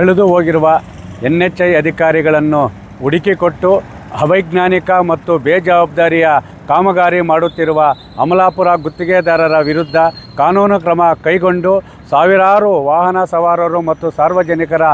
ಕಳೆದು ಹೋಗಿರುವ N H I ಅಧಿಕಾರಿಗಳನ್ನು ಹುಡುಕಿಕೊಟ್ಟು ಅವೈಜ್ಞಾನಿಕ ಮತ್ತು ಬೇಜವಾಬ್ದಾರಿಯ ಕಾಮಗಾರಿ ಮಾಡುತ್ತಿರುವ ಅಮಲಾಪುರ ಗುತ್ತಿಗೆದಾರರ ವಿರುದ್ಧ ಕಾನೂನು ಕ್ರಮ ಕೈಗೊಂಡು ಸಾವಿರಾರು ವಾಹನ ಸವಾರರು ಮತ್ತು ಸಾರ್ವಜನಿಕರ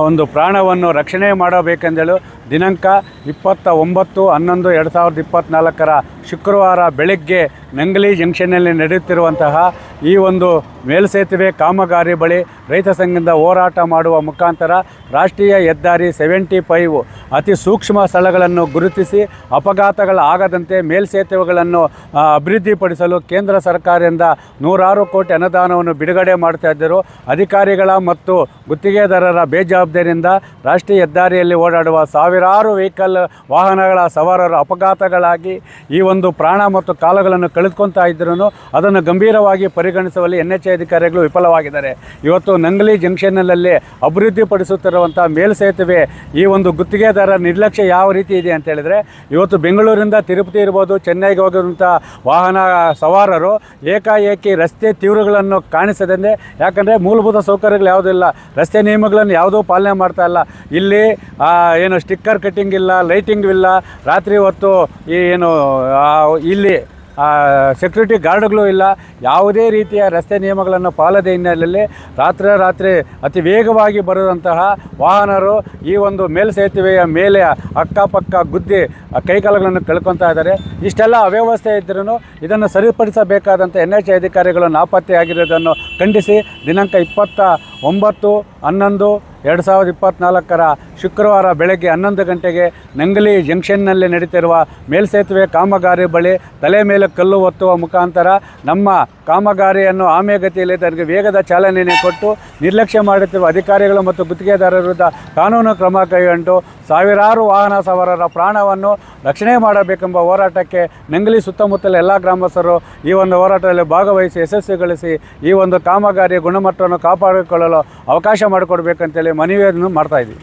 ಒಂದು ಪ್ರಾಣವನ್ನು ರಕ್ಷಣೆ ಮಾಡಬೇಕೆಂದಳು ದಿನಾಂಕ ಇಪ್ಪತ್ತ ಒಂಬತ್ತು ಹನ್ನೊಂದು ಎರಡು ಸಾವಿರದ ಇಪ್ಪತ್ತ್ನಾಲ್ಕರ ಶುಕ್ರವಾರ ಬೆಳಗ್ಗೆ ನಂಗಲಿ ಜಂಕ್ಷನ್ನಲ್ಲಿ ನಡೆಯುತ್ತಿರುವಂತಹ ಈ ಒಂದು ಮೇಲ್ಸೇತುವೆ ಕಾಮಗಾರಿ ಬಳಿ ರೈತ ಸಂಘದಿಂದ ಹೋರಾಟ ಮಾಡುವ ಮುಖಾಂತರ ರಾಷ್ಟ್ರೀಯ ಹೆದ್ದಾರಿ ಸೆವೆಂಟಿ ಫೈವ್ ಅತಿ ಸೂಕ್ಷ್ಮ ಸ್ಥಳಗಳನ್ನು ಗುರುತಿಸಿ ಅಪಘಾತಗಳು ಆಗದಂತೆ ಮೇಲ್ಸೇತುವೆಗಳನ್ನು ಅಭಿವೃದ್ಧಿಪಡಿಸಲು ಕೇಂದ್ರ ಸರ್ಕಾರದಿಂದ ನೂರಾರು ಕೋಟಿ ಅನುದಾನವನ್ನು ಬಿಡುಗಡೆ ಮಾಡ್ತಾ ಇದ್ದರು. ಅಧಿಕಾರಿಗಳ ಮತ್ತು ಗುತ್ತಿಗೆದಾರರ ಬೇಜವಾಬ್ದಾರಿಯಿಂದ ರಾಷ್ಟ್ರೀಯ ಹೆದ್ದಾರಿಯಲ್ಲಿ ಓಡಾಡುವ ಸಾವಿರಾರು ವೆಹಿಕಲ್ ವಾಹನಗಳ ಸವಾರರು ಅಪಘಾತಗಳಾಗಿ ಈ ಒಂದು ಪ್ರಾಣ ಮತ್ತು ಕಾಲುಗಳನ್ನು ಕಳೆದುಕೊಳ್ತಾ ಇದ್ರೂ ಅದನ್ನು ಗಂಭೀರವಾಗಿ ಪರಿಗಣಿಸುವಲ್ಲಿ ಎನ್ ಎಚ್ ಅಧಿಕಾರಿಗಳು ವಿಫಲವಾಗಿದ್ದಾರೆ. ಇವತ್ತು ನಂಗಲಿ ಜಂಕ್ಷನ್ನಲ್ಲಿ ಅಭಿವೃದ್ಧಿಪಡಿಸುತ್ತಿರುವಂಥ ಮೇಲ್ಸೇತುವೆ ಈ ಒಂದು ಗುತ್ತಿಗೆದಾರ ನಿರ್ಲಕ್ಷ್ಯ ಯಾವ ರೀತಿ ಇದೆ ಅಂತ ಹೇಳಿದ್ರೆ, ಇವತ್ತು ಬೆಂಗಳೂರಿಂದ ತಿರುಪತಿ ಇರ್ಬೋದು, ಚೆನ್ನೈಗೆ ಹೋಗಿರುವಂಥ ವಾಹನ ಸವಾರರು ಏಕಾಏಕಿ ರಸ್ತೆ ತೀವ್ರಗಳನ್ನು ಕಾಣಿಸದಂತೆ, ಯಾಕಂದರೆ ಮೂಲಭೂತ ಸೌಕರ್ಯಗಳು ಯಾವುದೂ ಇಲ್ಲ. ರಸ್ತೆ ನಿಯಮಗಳನ್ನು ಯಾವುದೂ ಪಾಲನೆ ಮಾಡ್ತಾ ಇಲ್ಲ. ಇಲ್ಲಿ ಏನು ಏನು ಸ್ಟಿಕ್ಕರ್ ಕಟ್ಟಿಂಗ್ ಇಲ್ಲ, ಲೈಟಿಂಗ್ ಇಲ್ಲ, ರಾತ್ರಿ ಹೊತ್ತು ಏನು ಇಲ್ಲಿ ಸೆಕ್ಯೂರಿಟಿ ಗಾರ್ಡ್ಗಳು ಇಲ್ಲ, ಯಾವುದೇ ರೀತಿಯ ರಸ್ತೆ ನಿಯಮಗಳನ್ನು ಪಾಲದ ಹಿನ್ನೆಲೆಯಲ್ಲಿ ರಾತ್ರಿ ರಾತ್ರಿ ಅತಿ ವೇಗವಾಗಿ ಬರುವಂತಹ ವಾಹನರು ಈ ಒಂದು ಮೇಲ್ಸೇತುವೆಯ ಮೇಲೆ ಅಕ್ಕಪಕ್ಕ ಗುದ್ದಿ ಕೈಕಾಲುಗಳನ್ನು ಕಳ್ಕೊತಾ ಇದ್ದಾರೆ. ಇಷ್ಟೆಲ್ಲ ಅವ್ಯವಸ್ಥೆ ಇದ್ದರೂ ಇದನ್ನು ಸರಿಪಡಿಸಬೇಕಾದಂಥ ಎನ್ ಎಚ್ ಅಧಿಕಾರಿಗಳು ನಾಪತ್ತೆಯಾಗಿರೋದನ್ನು ಖಂಡಿಸಿ, ದಿನಾಂಕ ಇಪ್ಪತ್ತ ಒಂಬತ್ತು, ಹನ್ನೊಂದು ಎರಡು ಸಾವಿರದ ಇಪ್ಪತ್ತ್ನಾಲ್ಕರ ಶುಕ್ರವಾರ ಬೆಳಗ್ಗೆ ಹನ್ನೊಂದು ಗಂಟೆಗೆ ನಂಗಲಿ ಜಂಕ್ಷನ್ನಲ್ಲಿ ನಡೀತಿರುವ ಮೇಲ್ಸೇತುವೆ ಕಾಮಗಾರಿ ಬಳಿ ತಲೆ ಮೇಲೆ ಕಲ್ಲು ಒತ್ತುವ ಮುಖಾಂತರ ನಮ್ಮ ಕಾಮಗಾರಿಯನ್ನು ಆಮೆಗತಿಯಲ್ಲಿ ತನಗೆ ವೇಗದ ಚಾಲನೆಯನ್ನು ಕೊಟ್ಟು ನಿರ್ಲಕ್ಷ್ಯ ಮಾಡುತ್ತಿರುವ ಅಧಿಕಾರಿಗಳು ಮತ್ತು ಗುತ್ತಿಗೆದಾರರ ವಿರುದ್ಧ ಕಾನೂನು ಕ್ರಮ ಕೈಗೊಂಡು ಸಾವಿರಾರು ವಾಹನ ಸವಾರರ ಪ್ರಾಣವನ್ನು ರಕ್ಷಣೆ ಮಾಡಬೇಕೆಂಬ ಹೋರಾಟಕ್ಕೆ ನಂಗಲಿ ಸುತ್ತಮುತ್ತಲ ಎಲ್ಲ ಗ್ರಾಮಸ್ಥರು ಈ ಒಂದು ಹೋರಾಟದಲ್ಲಿ ಭಾಗವಹಿಸಿ ಯಶಸ್ವಿಗೊಳಿಸಿ ಈ ಒಂದು ಕಾಮಗಾರಿಯ ಗುಣಮಟ್ಟವನ್ನು ಕಾಪಾಡಿಕೊಳ್ಳಲು ಅವಕಾಶ ಮಾಡಿಕೊಡ್ಬೇಕಂತೇಳಿ ಮನವಿಯನ್ನು ಮಾಡ್ತಾ ಇದ್ದೀವಿ.